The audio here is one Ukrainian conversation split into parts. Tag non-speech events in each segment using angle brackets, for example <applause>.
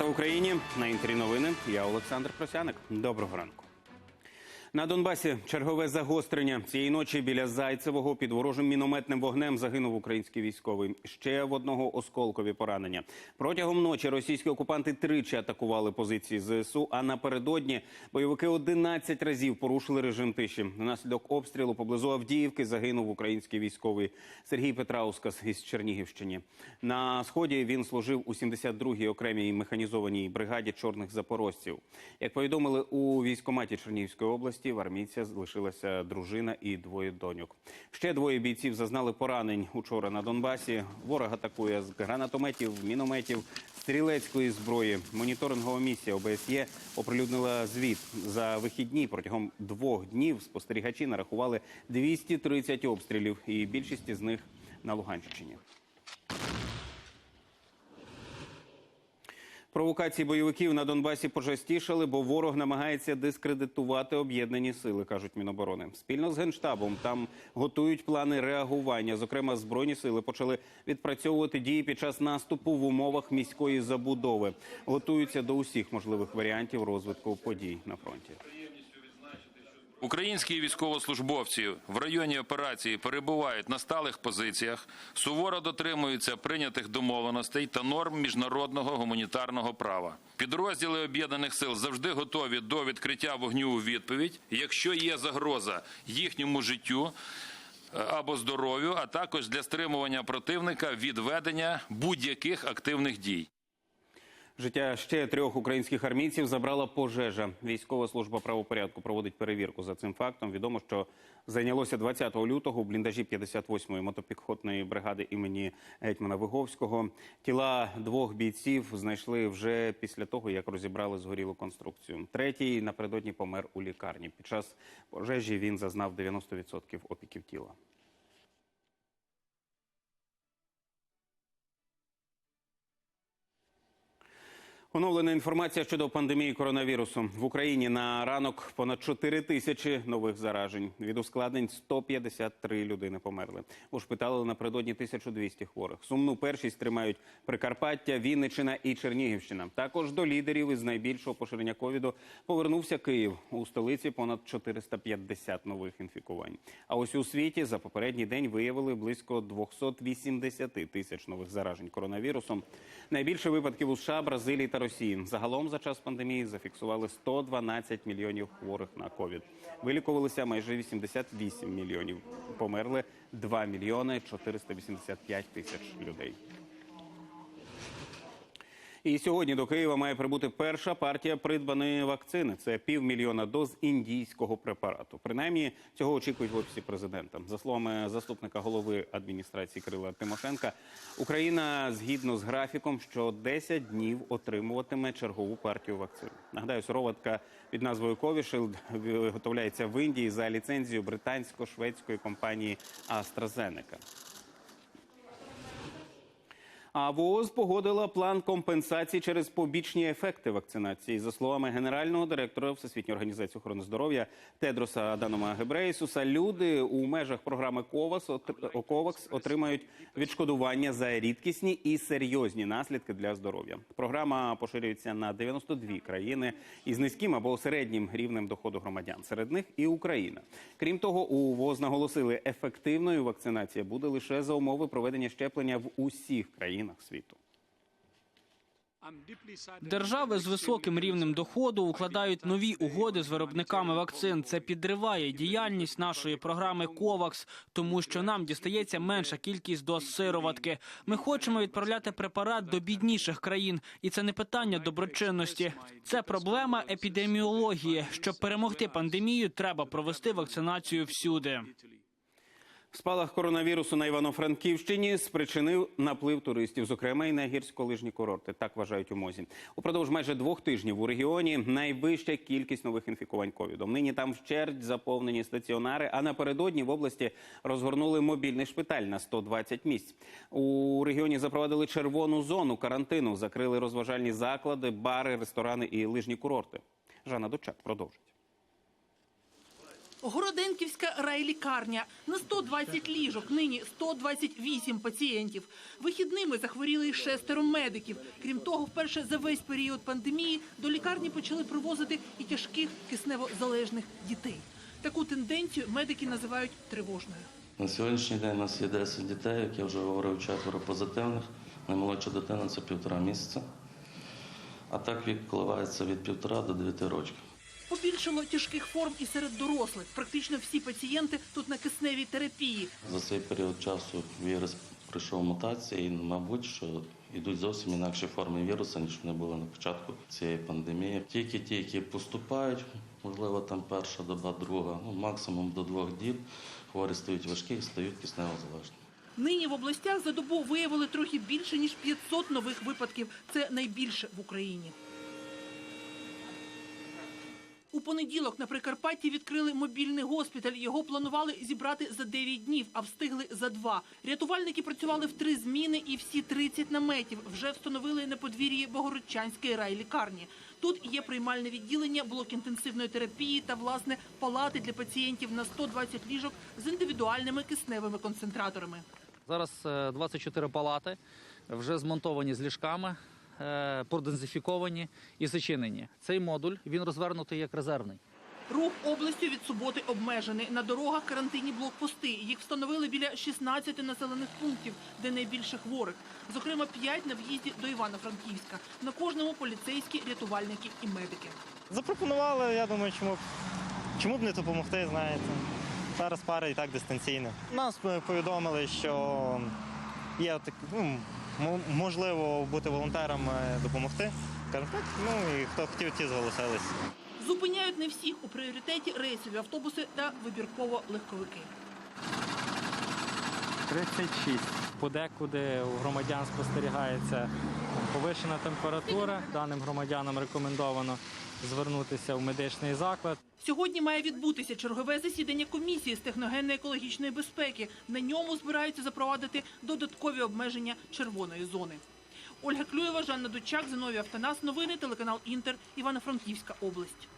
В Україні на інтері новини. Я Олександр Просяник. Доброго ранку. На Донбасі чергове загострення цієї ночі біля Зайцевого під ворожим мінометним вогнем загинув український військовий. Ще в одного осколкові поранення. Протягом ночі російські окупанти тричі атакували позиції ЗСУ. А напередодні бойовики 11 разів порушили режим тиші. Внаслідок обстрілу поблизу Авдіївки загинув український військовий Сергій Петраускас із Чернігівщини. На сході він служив у 72-й окремій механізованій бригаді чорних запорожців. Як повідомили у військкоматі Чернігівської області, в армійця залишилася дружина і двоє доньок. Ще двоє бійців зазнали поранень учора на Донбасі. Ворог атакує з гранатометів, мінометів, стрілецької зброї. Моніторингова місія ОБСЄ оприлюднила звіт за вихідні. Протягом двох днів спостерігачі нарахували 230 обстрілів, і більшість із них на Луганщині. Провокації бойовиків на Донбасі пожастішали, бо ворог намагається дискредитувати об'єднані сили, кажуть Міноборони. Спільно з генштабом там готують плани реагування. Зокрема, збройні сили почали відпрацьовувати дії під час наступу в умовах міської забудови. Готуються до усіх можливих варіантів розвитку подій на фронті. Українські військовослужбовці в районі операції перебувають на сталих позиціях, суворо дотримуються прийнятих домовленостей та норм міжнародного гуманітарного права. Підрозділи об'єднаних сил завжди готові до відкриття вогню у відповідь, якщо є загроза їхньому життю е, або здоров'ю, а також для стримування противника від ведення будь-яких активних дій. Життя ще трьох українських армійців забрала пожежа. Військова служба правопорядку проводить перевірку за цим фактом. Відомо, що зайнялося 20 лютого у бліндажі 58-ї мотопіхотної бригади імені гетьмана Виговського. Тіла двох бійців знайшли вже після того, як розібрали згорілу конструкцію. Третій напередодні помер у лікарні. Під час пожежі він зазнав 90% опіків тіла. Оновлена інформація щодо пандемії коронавірусу в Україні на ранок понад 4 тисячі нових заражень. Від ускладнень 153 людини померли. Ушпиталили напередодні 1200 хворих. Сумну першість тримають Прикарпаття, Вінниччина і Чернігівщина. Також до лідерів із найбільшого поширення ковіду повернувся Київ. У столиці понад 450 нових інфікувань. А ось у світі за попередній день виявили близько 280 тисяч нових заражень коронавірусом. Найбільше випадків у США, Бразилії та Росії. Загалом за час пандемії зафіксували 112 мільйонів хворих на ковід. Вилікувалися майже 88 мільйонів. Померли 2 мільйони 485 тисяч людей. І сьогодні до Києва має прибути перша партія придбаної вакцини. Це півмільйона доз індійського препарату. Принаймні цього очікують в офісі президента. За словами заступника голови адміністрації Кирила Тимошенка, Україна згідно з графіком, що 10 днів отримуватиме чергову партію вакцин. Нагадаю, сироватка під назвою Covishield виготовляється в Індії за ліцензією британсько-шведської компанії AstraZeneca. А ВООЗ погодила план компенсації через побічні ефекти вакцинації. За словами генерального директора Всесвітньої організації охорони здоров'я Тедроса Аданома Гебрейсуса, люди у межах програми КОВАКС отримають відшкодування за рідкісні і серйозні наслідки для здоров'я. Програма поширюється на 92 країни із низьким або середнім рівнем доходу громадян. Серед них і Україна. Крім того, у ВОЗ наголосили, ефективною вакцинація буде лише за умови проведення щеплення в усіх країнах світу. Держави з високим рівнем доходу укладають нові угоди з виробниками вакцин. Це підриває діяльність нашої програми КОВАКС, тому що нам дістається менша кількість доз сироватки. Ми хочемо відправляти препарат до бідніших країн, і це не питання доброчинності. Це проблема епідеміології. Щоб перемогти пандемію, треба провести вакцинацію всюди. Спалах коронавірусу на Івано-Франківщині спричинив наплив туристів, зокрема і на гірськолижні курорти. Так вважають у мозі. Упродовж майже двох тижнів у регіоні найвища кількість нових інфікувань ковідом. Нині там вчерть заповнені стаціонари. А напередодні в області розгорнули мобільний шпиталь на 120 місць. У регіоні запровадили червону зону карантину, закрили розважальні заклади, бари, ресторани і лижні курорти. Жанна Дочак продовжить. Городенківська райлікарня. На 120 ліжок, нині 128 пацієнтів. Вихідними захворіли й шестеро медиків. Крім того, вперше за весь період пандемії до лікарні почали привозити і тяжких кисневозалежних дітей. Таку тенденцію медики називають тривожною. На сьогоднішній день у нас є 10 дітей, як я вже говорив, четверо позитивних. Наймолодша дитина це півтора місяця. А так вік коливається від півтора до 9 років. Побільшало тяжких форм і серед дорослих. Практично всі пацієнти тут на кисневій терапії. За цей період часу вірус пройшов мутації, і, мабуть, що йдуть зовсім інакші форми вірусу, ніж вони були на початку цієї пандемії. Тільки ті, які поступають, можливо, там перша доба, друга, ну максимум до двох діб, хворі стають важкі і стають кисневозалежні. Нині в областях за добу виявили трохи більше ніж 500 нових випадків. Це найбільше в Україні. У понеділок на Прикарпатті відкрили мобільний госпіталь. Його планували зібрати за 9 днів, а встигли за два. Рятувальники працювали в три зміни і всі 30 наметів вже встановили на подвір'ї Богородчанської райлікарні. Тут є приймальне відділення, блок інтенсивної терапії та власне палати для пацієнтів на 120 ліжок з індивідуальними кисневими концентраторами. Зараз е, 24 палати вже змонтовані з ліжками, е, продезінфіковані і зачинені. Цей модуль він розвернутий як резервний. Рух областю від суботи обмежений. На дорогах карантинні блокпости. Їх встановили біля 16 населених пунктів, де найбільше хворих. Зокрема, 5 на в'їзді до Івано-Франківська. На кожному поліцейські, рятувальники і медики. Запропонували, я думаю, чому б, чому б не допомогти, знаєте. Зараз пара і так дистанційно. Нас е, повідомили, що є так, ну, можливо бути волонтером е, допомогти. Так, ну і хто хотів, ті зголосились. Зупиняють не всіх у пріоритеті рейсові автобуси та вибірково легковики. 36. Подекуди у громадян спостерігається повишена температура. Даним громадянам рекомендовано звернутися в медичний заклад. Сьогодні має відбутися чергове засідання комісії з техногенно-екологічної безпеки. На ньому збираються запровадити додаткові обмеження червоної зони. Ольга Клюєва, Жанна Дучак, Зиновій Автонас. Новини, телеканал Інтер, Івано-Франківська область.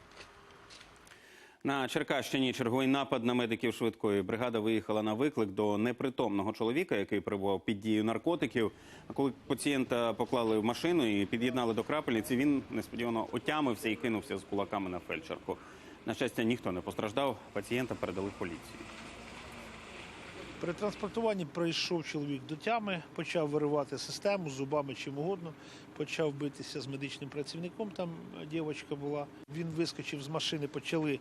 На Черкащині черговий напад на медиків швидкої бригада виїхала на виклик до непритомного чоловіка, який перебував під дією наркотиків. А коли пацієнта поклали в машину і під'єднали до крапельниці, він несподівано отямився і кинувся з кулаками на фельдшерку. На щастя, ніхто не постраждав. Пацієнта передали в поліцію. При транспортуванні прийшов чоловік до тями, почав виривати систему зубами чим угодно, почав битися з медичним працівником. Там дівчинка була. Він вискочив з машини, почали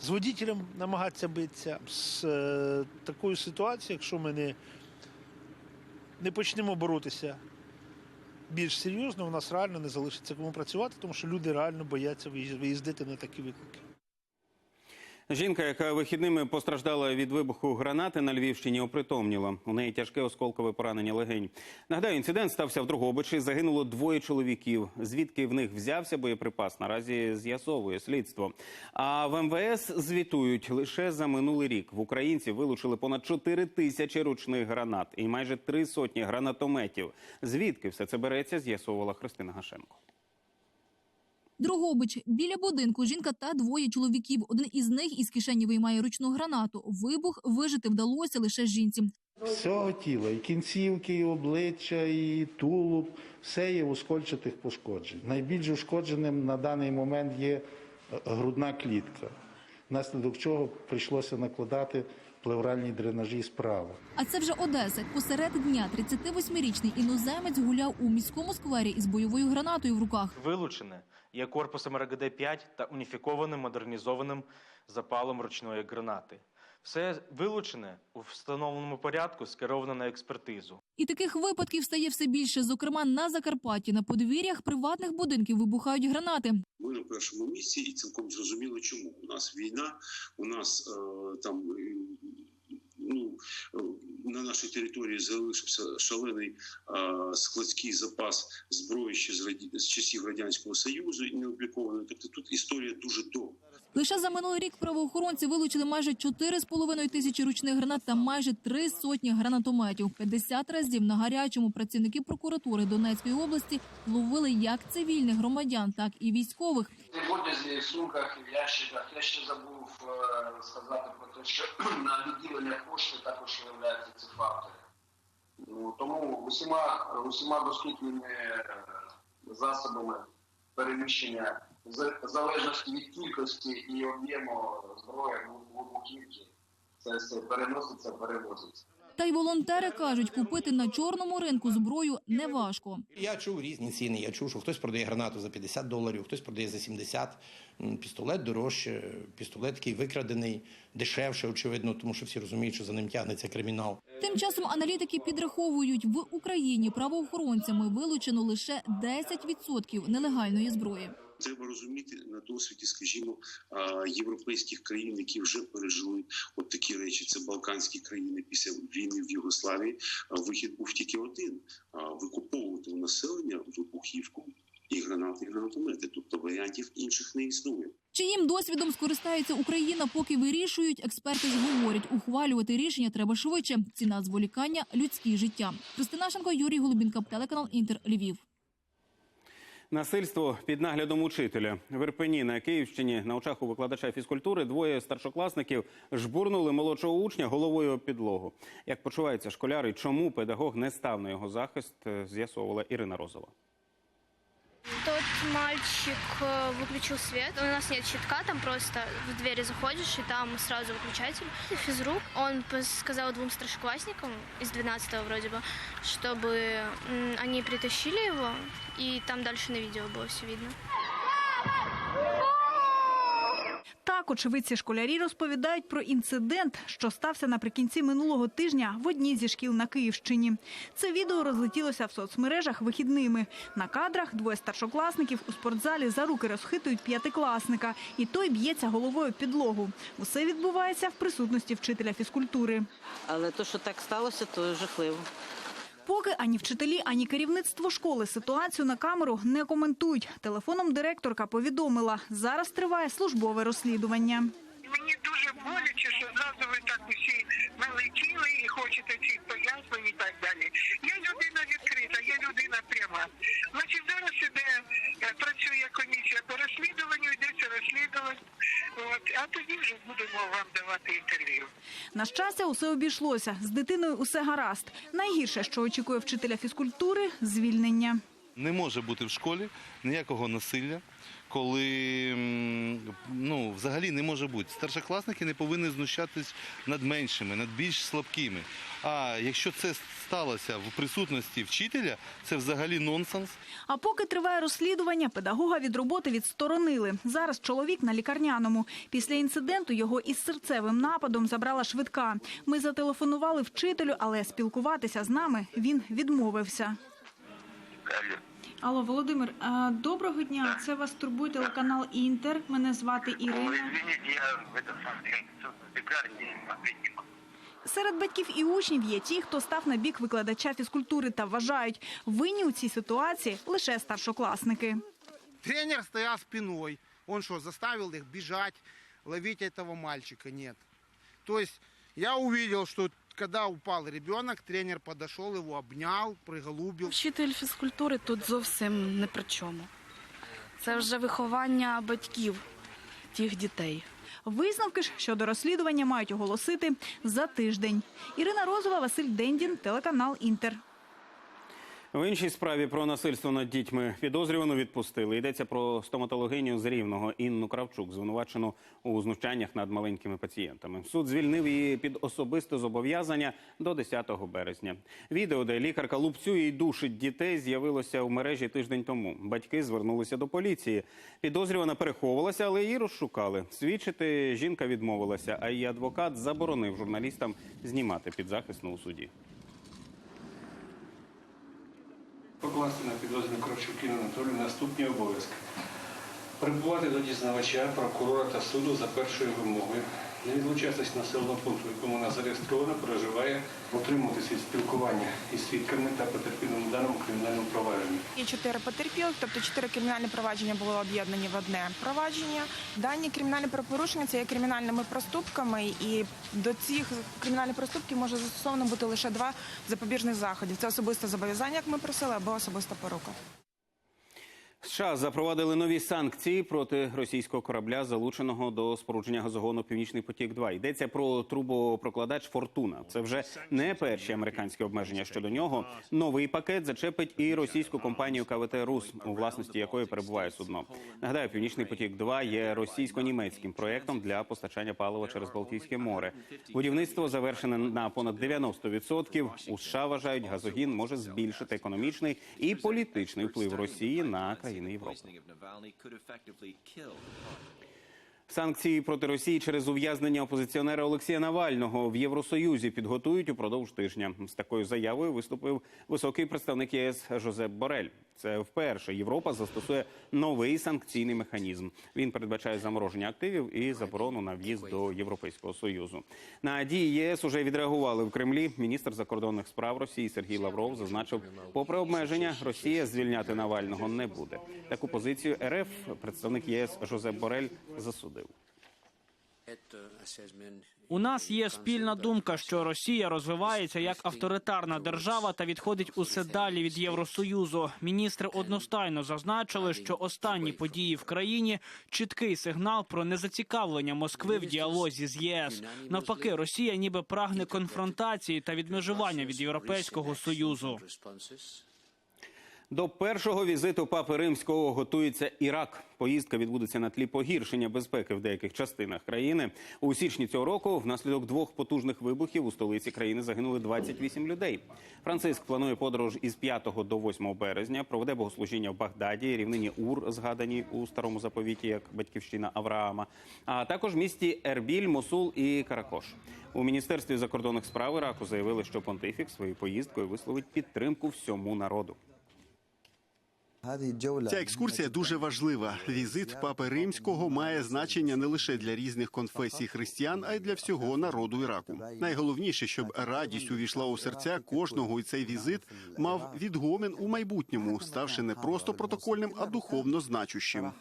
з водітелем намагатися битися. З е, такою ситуацією, якщо ми не, не почнемо боротися більш серйозно, у нас реально не залишиться кому працювати, тому що люди реально бояться виїздити на такі виклики. Жінка, яка вихідними постраждала від вибуху гранати на Львівщині, опритомніла. У неї тяжке осколкове поранення легень. Нагадаю, інцидент стався в Дрогобичі. Загинуло двоє чоловіків. Звідки в них взявся боєприпас, наразі з'ясовує слідство. А в МВС звітують лише за минулий рік. В українців вилучили понад 4 тисячі ручних гранат і майже три сотні гранатометів. Звідки все це береться, з'ясовувала Христина Гашенко. Дрогобич. Біля будинку жінка та двоє чоловіків. Один із них із кишені виймає ручну гранату. Вибух вижити вдалося лише жінці. Всього тіла, і кінцівки, і обличчя, і тулуб, все є у скольчатих пошкоджень. Найбільш ушкодженим на даний момент є е, грудна клітка, внаслідок чого прийшлося накладати плевральні дренажі справа. А це вже Одеса. Посеред дня 38-річний іноземець гуляв у міському сквері із бойовою гранатою в руках. Вилучене є корпусом РГД-5 та уніфікованим модернізованим запалом ручної гранати. Все вилучене у встановленому порядку скеровано на експертизу. І таких випадків стає все більше. Зокрема, на Закарпатті на подвір'ях приватних будинків вибухають гранати. Ми на першому місці і цілком зрозуміло, чому у нас війна, у нас е, там ну на нашій території залишився шалений е, складський запас зброї ще з раді... з часів радянського союзу і не облікованої. Тобто тут історія дуже довга. Лише за минулий рік правоохоронці вилучили майже 4,5 тисячі ручних гранат та майже три сотні гранатометів. 50 разів на гарячому працівники прокуратури Донецької області ловили як цивільних громадян, так і військових. Одязі, в сумках, в ящиках. Я ще забув е, сказати про те, що <clears throat> на відділення пошти також виявляються ці факти. Ну, тому усіма, усіма доступними е, засобами переміщення в залежності від кількості і об'єму зброї вибухівки, це все переноситься, перевозиться. Та й волонтери кажуть, купити на чорному ринку зброю неважко. Я чув різні ціни. Я чув, що хтось продає гранату за 50 доларів, хтось продає за 70. Пістолет дорожче, пістолет такий викрадений, дешевше, очевидно, тому що всі розуміють, що за ним тягнеться кримінал. Тим часом аналітики підраховують, в Україні правоохоронцями вилучено лише 10% нелегальної зброї. Треба розуміти на досвіді, скажімо, європейських країн, які вже пережили от такі речі. Це Балканські країни після війни в Югославії. Вихід був тільки один: викуповувати у населення вибухівку і гранати, і гранатомети. Тобто варіантів інших не існує. Чиїм досвідом скористається Україна, поки вирішують, експерти говорять, ухвалювати рішення треба швидше. Ціна зволікання – людські життя. Христинашенко, Юрій Голубінка, телеканал Інтер, Львів. Насильство під наглядом учителя в Ірпені на Київщині на очах у викладача фізкультури двоє старшокласників жбурнули молодшого учня головою об підлогу. Як почувається школяр і чому педагог не став на його захист, е, з'ясовувала Ірина Розова мальчик э, выключил свет. У нас нет щитка, там просто в двери заходишь, и там сразу выключатель. Физрук, он пос- сказал двум старшеклассникам, из 12 вроде бы, чтобы м, они притащили его, и там дальше на видео было все видно. Так, очевидці школярі розповідають про інцидент, що стався наприкінці минулого тижня в одній зі шкіл на Київщині. Це відео розлетілося в соцмережах вихідними. На кадрах двоє старшокласників у спортзалі за руки розхитують п'ятикласника, і той б'ється головою підлогу. Усе відбувається в присутності вчителя фізкультури. Але то, що так сталося, то жахливо. Поки ані вчителі, ані керівництво школи ситуацію на камеру не коментують. Телефоном директорка повідомила, зараз триває службове розслідування. Мені дуже боляче, що зразу ви так усі налетіли і хочете ці пояснень і так далі. Я людина людина пряма. Значить, зараз іде, е, працює комісія по розслідуванню, йдеться розслідування. От, а тоді вже будемо вам давати інтерв'ю. На щастя, усе обійшлося. З дитиною усе гаразд. Найгірше, що очікує вчителя фізкультури – звільнення. Не може бути в школі ніякого насилля, коли ну, взагалі не може бути. Старшокласники не повинні знущатись над меншими, над більш слабкими. А якщо це сталося в присутності вчителя, це взагалі нонсенс. А поки триває розслідування, педагога від роботи відсторонили. Зараз чоловік на лікарняному. Після інциденту його із серцевим нападом забрала швидка. Ми зателефонували вчителю, але спілкуватися з нами він відмовився. Алло, Володимир, доброго дня. Це вас турбує телеканал Інтер. Мене звати Ірина. я в этом не могу. Серед батьків і учнів є ті, хто став на бік викладача фізкультури та вважають, винні у цій ситуації лише старшокласники. Тренер стоял спиной. Он что, заставил их бежать, ловить этого мальчика? Нет. То есть я увидел, что когда упал ребенок, тренер подошел, его обнял, приголубил. Вчитель фізкультури тут зовсім не при чому. Це вже виховання батьків тих дітей. Висновки ж щодо розслідування мають оголосити за тиждень. Ірина Розова, Василь Дендін, телеканал Інтер. В іншій справі про насильство над дітьми підозрювану відпустили. Йдеться про стоматологиню з Рівного Інну Кравчук, звинувачену у знущаннях над маленькими пацієнтами. Суд звільнив її під особисте зобов'язання до 10 березня. Відео, де лікарка лупцює і душить дітей, з'явилося в мережі тиждень тому. Батьки звернулися до поліції. Підозрювана переховувалася, але її розшукали. Свідчити жінка відмовилася, а її адвокат заборонив журналістам знімати підзахисну у суді. Покласти на підозрювану Кравчук Інну Анатолію наступні обов'язки. Прибувати до дізнавача, прокурора та суду за першою вимогою, не відлучатись населеного пункту, в якому вона зареєстрована, проживає, утримуватись від спілкування із свідками та потерпілим в даному кримінальному провадженні. Є чотири потерпілих, тобто чотири кримінальні провадження були об'єднані в одне провадження. Дані кримінальні правопорушення це є кримінальними проступками, і до цих кримінальних проступків може застосовано бути лише два запобіжних заходів: це особисте зобов'язання, як ми просили, або особиста порука. США запровадили нові санкції проти російського корабля, залученого до спорудження газогону Північний потік. 2 йдеться про трубопрокладач Фортуна. Це вже не перші американські обмеження щодо нього. Новий пакет зачепить і російську компанію КВТ Рус, у власності якої перебуває судно. Нагадаю, Північний потік 2 є російсько-німецьким проєктом для постачання палива через Балтійське море. Будівництво завершене на понад 90%. У США вважають, газогін може збільшити економічний і політичний вплив Росії на країни Європи. Санкції проти Росії через ув'язнення опозиціонера Олексія Навального в Євросоюзі підготують упродовж тижня. З такою заявою виступив високий представник ЄС Жозеп Борель. Це вперше Європа застосує новий санкційний механізм. Він передбачає замороження активів і заборону на в'їзд до Європейського союзу. На дії єС уже відреагували в Кремлі. Міністр закордонних справ Росії Сергій Лавров зазначив, попри обмеження, Росія звільняти Навального не буде. Таку позицію РФ представник ЄС Жозеп Борель засудив. У нас є спільна думка, що Росія розвивається як авторитарна держава та відходить усе далі від Євросоюзу. Міністри одностайно зазначили, що останні події в країні чіткий сигнал про незацікавлення Москви в діалозі з ЄС. Навпаки, Росія ніби прагне конфронтації та відмежування від Європейського союзу. До першого візиту папи римського готується Ірак. Поїздка відбудеться на тлі погіршення безпеки в деяких частинах країни. У січні цього року внаслідок двох потужних вибухів у столиці країни загинули 28 людей. Франциск планує подорож із 5 до 8 березня. Проведе богослужіння в Багдаді, рівнині Ур, згадані у старому заповіті як батьківщина Авраама, а також місті Ербіль, Мосул і Каракош. У міністерстві закордонних справ Іраку заявили, що понтифік своєю поїздкою висловить підтримку всьому народу. Ця екскурсія дуже важлива. Візит папи римського має значення не лише для різних конфесій християн, а й для всього народу Іраку. Найголовніше, щоб радість увійшла у серця кожного, і цей візит мав відгомін у майбутньому, ставши не просто протокольним, а духовно значущим.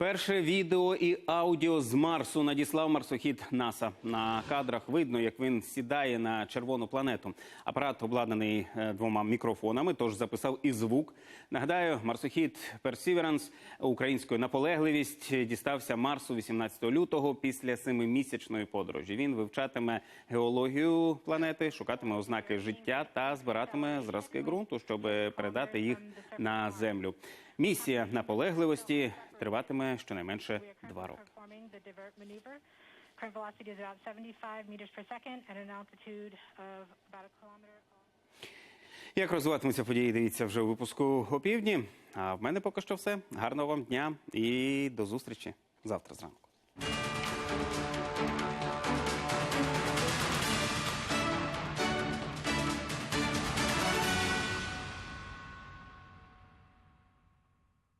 Перше відео і аудіо з Марсу надіслав марсохід НАСА. На кадрах видно, як він сідає на червону планету. Апарат обладнаний е, двома мікрофонами, тож записав і звук. Нагадаю, марсохід Perseverance українською наполегливість дістався Марсу 18 лютого після семимісячної подорожі. Він вивчатиме геологію планети, шукатиме ознаки життя та збиратиме зразки ґрунту, щоб передати їх на землю. Місія наполегливості триватиме щонайменше два роки. Current velocity is about 75 meters per second at an altitude of about a kilometer. Як розвиватимуться події, дивіться вже у випуску опівдні. А в мене поки що все. Гарного вам дня і до зустрічі завтра зранку.